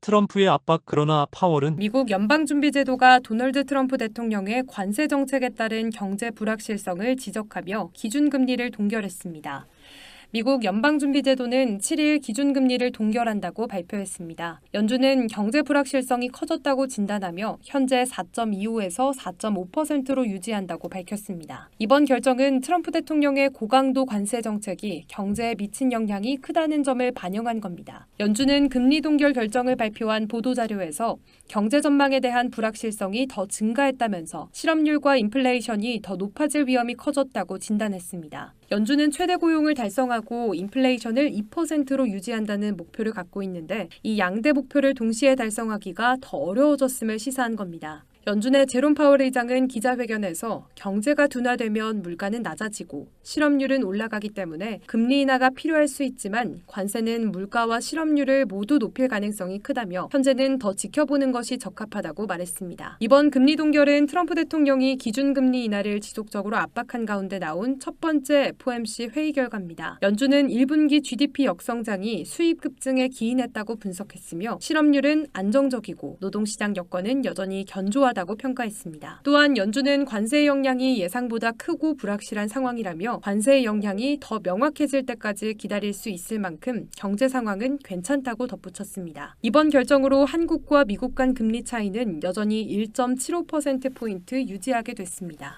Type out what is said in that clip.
트럼프의 압박 그러나 파월은 미국 연방준비제도가 도널드 트럼프 대통령의 관세 정책에 따른 경제 불확실성을 지적하며 기준금리를 동결했습니다. 미국 연방준비제도는 7일 기준금리를 동결한다고 발표했습니다. 연준은 경제 불확실성이 커졌다고 진단하며 현재 4.25에서 4.5%로 유지한다고 밝혔습니다. 이번 결정은 트럼프 대통령의 고강도 관세 정책이 경제에 미친 영향이 크다는 점을 반영한 겁니다. 연준은 금리 동결 결정을 발표한 보도자료에서 경제 전망에 대한 불확실성이 더 증가했다면서 실업률과 인플레이션이 더 높아질 위험이 커졌다고 진단했습니다. 연준은 최대 고용을 달성하고 인플레이션을 2%로 유지한다는 목표를 갖고 있는데 이 양대 목표를 동시에 달성하기가 더 어려워졌음을 시사한 겁니다. 연준의 제롬 파월 의장은 기자회견에서 경제가 둔화되면 물가는 낮아지고 실업률은 올라가기 때문에 금리 인하가 필요할 수 있지만 관세는 물가와 실업률을 모두 높일 가능성이 크다며 현재는 더 지켜보는 것이 적합하다고 말했습니다. 이번 금리 동결은 트럼프 대통령이 기준금리 인하를 지속적으로 압박한 가운데 나온 첫 번째 FOMC 회의 결과입니다. 연준은 1분기 GDP 역성장이 수입 급증에 기인했다고 분석했으며 실업률은 안정적이고 노동시장 여건은 여전히 견조하다 고 평가했습니다. 또한 연준은 관세의 영향이 예상보다 크고 불확실한 상황이라며 관세의 영향이 더 명확해질 때까지 기다릴 수 있을 만큼 경제 상황은 괜찮다고 덧붙였습니다. 이번 결정으로 한국과 미국 간 금리 차이는 여전히 1.75%포인트 유지하게 됐습니다.